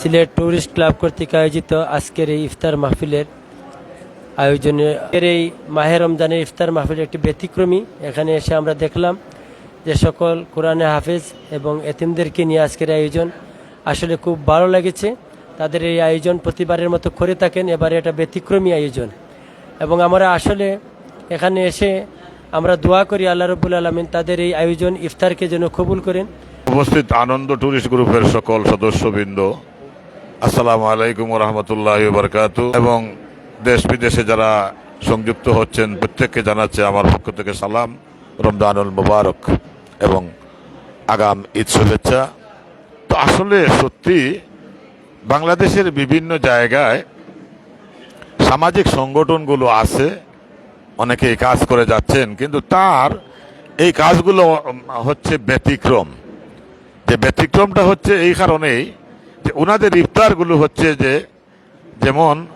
Sylhet tourist club কর্তৃক আয়োজিত আজকের এই ইফতার মাহফিলের আয়োজনে এর এই মাহে রমজানের ইফতার মাহফিল একটি ব্যতিক্রমী। এখানে এসে আমরা দেখলাম যে সকল কোরআনে হাফেজ এবং এতিমদেরকে নিয়ে আজকের আয়োজন আসলে খুব ভালো লেগেছে। তাদের এই আয়োজন প্রতিবারের মতো করে থাকেন, এবারে এটা ব্যতিক্রমী আয়োজন। এবং আমরা আসলে এখানে এসে আমরা দোয়া করি আল্লাহ রবুল আলমিন তাদের এই আয়োজন ইফতারকে যেন কবুল করেন। উপস্থিত আনন্দ ট্যুরিস্ট গ্রুপের সকল সদস্যবৃন্দ আসসালামু আলাইকুম রহমতুল্লাহ বরকাত এবং দেশ বিদেশে যারা সংযুক্ত হচ্ছেন, প্রত্যেককে জানাচ্ছে আমার পক্ষ থেকে সালাম, রমজানুল মুবারক এবং আগাম ঈদ শুভেচ্ছা। তো আসলে সত্যি বাংলাদেশের বিভিন্ন জায়গায় সামাজিক সংগঠনগুলো আছে, অনেকে এই কাজ করে যাচ্ছেন, কিন্তু তার এই কাজগুলো হচ্ছে ব্যতিক্রম। যে ব্যতিক্রমটা হচ্ছে এই কারণেই ওনাদের ইফতারগুলো হচ্ছে যে, যেমন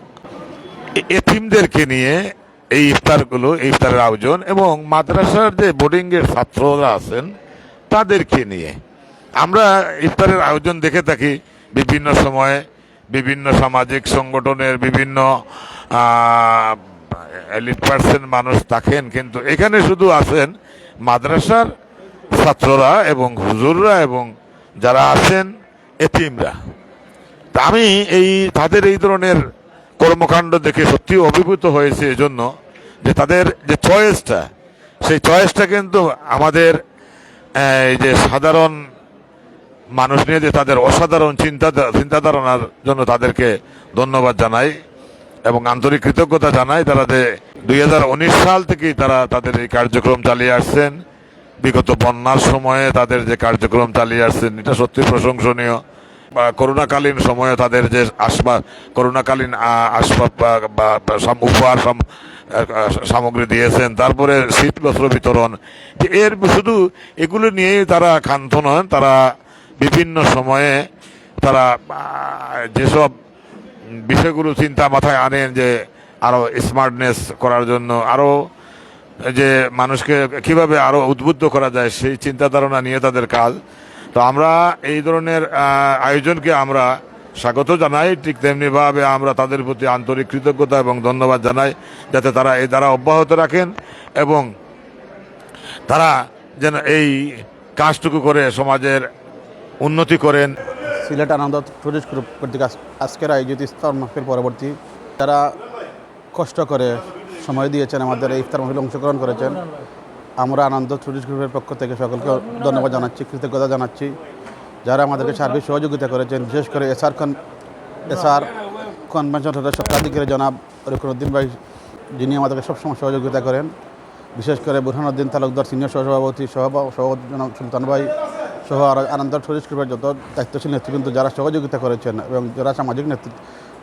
এ- এতিমদেরকে নিয়ে এই ইফতারগুলো ইফতারের আয়োজন এবং মাদ্রাসার যে বোর্ডিংয়ের ছাত্ররা আছেন, তাদেরকে নিয়ে। আমরা ইফতারের আয়োজন দেখে থাকি বিভিন্ন সময়ে বিভিন্ন সামাজিক সংগঠনের বিভিন্ন এলিট মানুষ থাকেন, কিন্তু এখানে শুধু আছেন মাদ্রাসার ছাত্ররা এবং হুজুররা এবং যারা আছেন এতিমরা। তা আমি এই, তাদের এই ধরনের কর্মকাণ্ড দেখে সত্যি অভিভূত হয়েছে এজন্য যে তাদের যে চয়েসটা, সেই চয়েসটা কিন্তু আমাদের এই যে সাধারণ মানুষ নিয়ে যে তাদের অসাধারণ চিন্তা, চিন্তাধারণার জন্য তাদেরকে ধন্যবাদ জানাই এবং আন্তরিক কৃতজ্ঞতা জানাই তারা যে দুই হাজার উনিশ সাল থেকেই তারা তাদের এই কার্যক্রম চালিয়ে আসছেন। বিগত বন্যার সময়ে তাদের যে কার্যক্রম চালিয়ে আসছেন, এটা সত্যি প্রশংসনীয়। করোনাকালীন সময়ে তাদের যে আসবাব করোনাকালীন আসবাব বা- উপহার সাম- সামগ্রী দিয়েছেন, তারপরে শীত বস্ত্র বিতরণ। এর শুধু এগুলো নিয়েই তারা ক্ষান্ত নন তারা বিভিন্ন সময়ে তারা যেসব বিষয়গুলো চিন্তা মাথায় আনেন যে আরও স্মার্টনেস করার জন্য আরও যে মানুষকে কীভাবে আরও উদ্বুদ্ধ করা যায়, সেই চিন্তা ধারণা নিয়ে তাদের কাজ। তো আমরা এই ধরনের আয়োজনকে আমরা স্বাগত জানাই। ঠিক তেমনিভাবে আমরা তাদের প্রতি আন্তরিক কৃতজ্ঞতা এবং ধন্যবাদ জানাই যাতে তারা এই দ্বারা অব্যাহত রাখেন এবং তারা যেন এই কাজটুকু করে সমাজের উন্নতি করেন। সিলেট আনন্দ টুরিস্ট গ্রুপ কর্তৃক আজ- আজকের আয়োজিত ইফতার মাহফিল পরবর্তী তারা কষ্ট করে সময় দিয়েছেন, আমাদের এই ইফতার মাহফিলে অংশগ্রহণ করেছেন আমরা আনন্দ টুরিস্ট গ্রুপের পক্ষ থেকে সকলকে ধন্যবাদ জানাচ্ছি, কৃতজ্ঞতা জানাচ্ছি। যারা আমাদেরকে সার্বিক সহযোগিতা করেছেন, বিশেষ করে এসআর কন এসআর কনভেনশন প্রাধিকারী জনাব রুকনুদ্দিন ভাই, যিনি আমাদেরকে সবসময় সহযোগিতা করেন। বিশেষ করে বুরহানুদ্দিন তালুকদার সিনিয়র সহসভাপতি সহ জনাব সুলতান ভাই সহ আর আনন্দ টুরিস্ট গ্রুপের যত দায়িত্বশীল নেতৃবৃন্দ যারা সহযোগিতা করেছেন এবং যারা সামাজিক নেতৃত্ব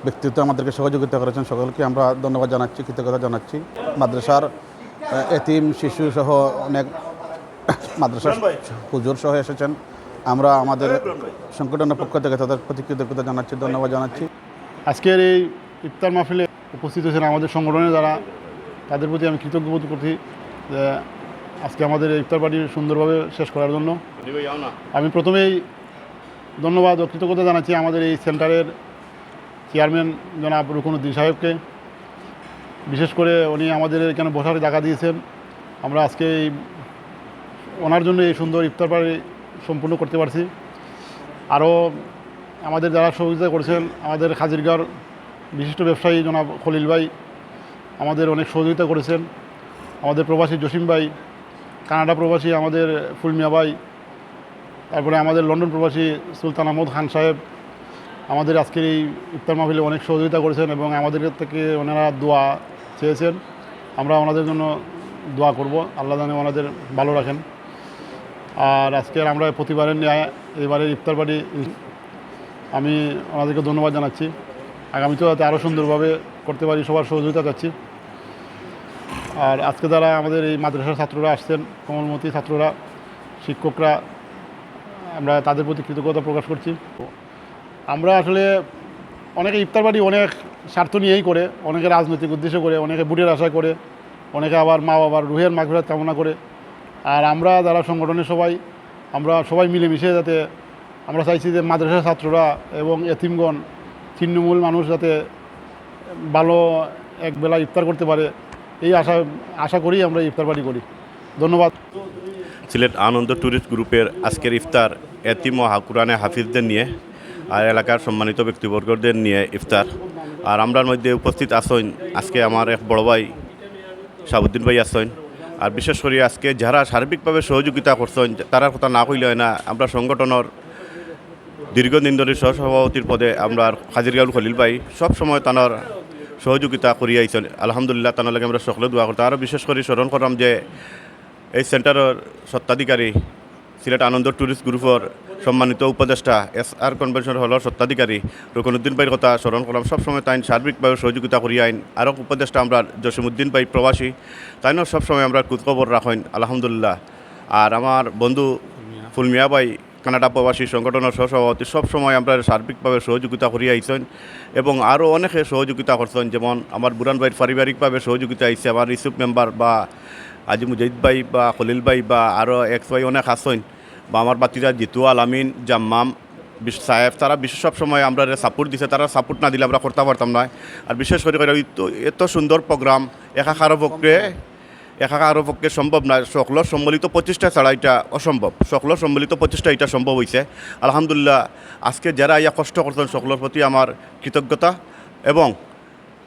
ব্যক্তিত্ব আমাদেরকে সহযোগিতা করেছেন, সকলকে আমরা ধন্যবাদ জানাচ্ছি, কৃতজ্ঞতা জানাচ্ছি। মাদ্রাসার এতিম শিশু সহ অনেক মাদ্রাসার হুজুর সহ এসেছেন। আমরা আমাদের সংগঠনের পক্ষ থেকে তাদের প্রতি কৃতজ্ঞতা জানাচ্ছি ধন্যবাদ জানাচ্ছি। আজকের এই ইফতার মাহফিলে উপস্থিত হয়েছেন আমাদের সংগঠনের যারা তাদের প্রতি আমি কৃতজ্ঞ বোধ করছি যে আজকে আমাদের এই ইফতার পার্টি সুন্দরভাবে শেষ করার জন্য। আমি প্রথমেই ধন্যবাদ ও কৃতজ্ঞতা জানাচ্ছি আমাদের এই সেন্টারের চেয়ারম্যান জনাব রুকনুদ্দিন সাহেবকে। বিশেষ করে উনি আমাদের এখানে বসার জায়গা দিয়েছেন। আমরা আজকে এই ওনার জন্য এই সুন্দর ইফতার পার্টি সম্পূর্ণ করতে পারছি। আরও আমাদের যারা সহযোগিতা করেছেন, আমাদের হাজিরগাঁর বিশিষ্ট ব্যবসায়ী জনাব খলিল ভাই, আমাদের অনেক সহযোগিতা করেছেন। আমাদের প্রবাসী জসিম ভাই, কানাডা প্রবাসী আমাদের ফুলমিয়া ভাই, তারপরে আমাদের লন্ডন প্রবাসী সুলতান আহমদ খান সাহেব। আমাদের আজকের এই ইফতার মাহফিলে অনেক সহযোগিতা করেছেন এবং আমাদের থেকে ওনারা দোয়া চেয়েছেন, আমরা ওনাদের জন্য দোয়া করব। আল্লাহ জানে ওনাদের ভালো রাখেন। আর আজকের আমরা প্রতিবারের ন্যায় এবারের ইফতার পার্টি, আমি ওনাদেরকে ধন্যবাদ জানাচ্ছি। আগামীতেও যাতে আরও সুন্দরভাবে করতে পারি, সবার সহযোগিতা চাচ্ছি। আর আজকে যারা আমাদের এই মাদ্রাসার ছাত্ররা আসছেন, কমলমতি ছাত্ররা, শিক্ষকরা, আমরা তাদের প্রতি কৃতজ্ঞতা প্রকাশ করছি। আমরা আসলে অনেকে ইফতার পার্টি অনেক স্বার্থ নিয়েই করে, অনেকে রাজনৈতিক উদ্দেশ্য করে, অনেকে বুটের আশা করে, অনেকে আবার মা বাবার রুহের মাঘফিরাত কামনা করে। আর আমরা যারা সংগঠনের সবাই, আমরা সবাই মিলেমিশে যাতে আমরা চাইছি যে মাদ্রাসার ছাত্ররা এবং এতিমগণ ছিন্নমূল মানুষ যাতে ভালো একবেলা ইফতার করতে পারে, এই আশা আশা করি আমরা ইফতার পার্টি করি। ধন্যবাদ। সিলেট আনন্দ ট্যুরিস্ট গ্রুপের আজকের ইফতার এতিম ও হাকুরানে হাফিজদের নিয়ে। আর এলাকার সম্মানিত ব্যক্তিবর্গদের নিয়ে ইফতার। আর আমরার মধ্যে উপস্থিত আসেন আজকে আমার এক বড় ভাই শাহাবুদ্দিন ভাই আসেন আর বিশেষ করে আজকে যারা সার্বিকভাবে সহযোগিতা করছেন তারার কথা না কইলে হয় না, আমরা সংগঠনের দীর্ঘদিন ধরে সহসভাপতির পদে আমরা হাজিরগাউল খলিল ভাই সব সময় তানার সহযোগিতা করি আইছেন। আলহামদুলিল্লাহ তানার লাগে আমরা সকলে দোয়া করতাম। আরও বিশেষ করে স্মরণ করলাম যে এই সেন্টারের সত্ত্বাধিকারী সিলেট আনন্দ ট্যুরিস্ট গ্রুপের সম্মানিত উপদেষ্টা এস আর কনভেনশন হলের সত্ত্বাধিকারী রকনুদ্দিন ভাইয়ের কথা স্মরণ করলাম। সবসময় তাই সার্বিকভাবে সহযোগিতা করি আইন। আরও উপদেষ্টা আমরা জসিমুদ্দিন ভাই প্রবাসী, তাইনও সবসময় আমরা খোঁজখবর রাখেন, আলহামদুলিল্লাহ। আর আমার বন্ধু ফুলমিয়া ভাই, কানাডা প্রবাসী সংগঠনের সহসভাপতি, সবসময় আমরা সার্বিকভাবে সহযোগিতা করিয়া আইছেন এবং আরও অনেকে সহযোগিতা করছেন। যেমন আমার বুরান ভাইয়ের পারিবারিকভাবে সহযোগিতা আইছে, আমার রিসিভ মেম্বার বা আজি ভাই বা খলিল ভাই বা আরও এক্স ভাই অনেক আসেন বা আমার বাতিজা জিতু আলামিন জাম্মাম সাহেব, তারা বিশেষ সব সময় আমরা সাপোর্ট দিছে, তারা সাপোর্ট না দিলে আমরা করতে পারতাম না। আর বিশেষ করে এত- সুন্দর প্রোগ্রাম একাকার পক্ষে একাকার পক্ষে সম্ভব না সকলের সম্মিলিত প্রচেষ্টা ছাড়া এটা অসম্ভব সকলের সম্মিলিত প্রচেষ্টা এটা সম্ভব হয়েছে আলহামদুলিল্লাহ, আজকে যারা ইয়া কষ্ট করতেন সকলের প্রতি আমার কৃতজ্ঞতা এবং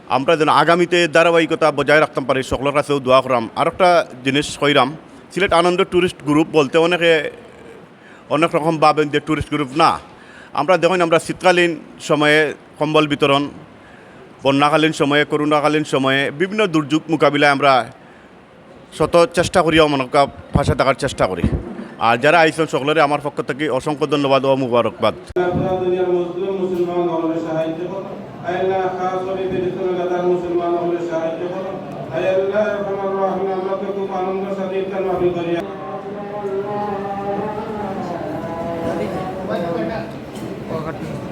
আমরা যেন আগামীতে ধারাবাহিকতা বজায় রাখতাম পারি, সকলের কাছেও দোয়া করাম আর একটা জিনিস কইরাম, সিলেট আনন্দ ট্যুরিস্ট গ্রুপ বলতে অনেকে অনেক রকম ভাবেন যে ট্যুরিস্ট গ্রুপ না আমরা দেখুন আমরা শীতকালীন সময়ে কম্বল বিতরণ বন্যাকালীন সময়ে করোনাকালীন সময়ে বিভিন্ন দুর্যোগ মোকাবিলায় আমরা শত চেষ্টা করিও মনকা ভাষা থাকার চেষ্টা করি আর যারা আইসন সকলের আমার পক্ষ থেকে অসংখ্য ধন্যবাদ ও মুবারকবাদ মুসলমান হলে সাহায্য করো আল্লাহ খাস করে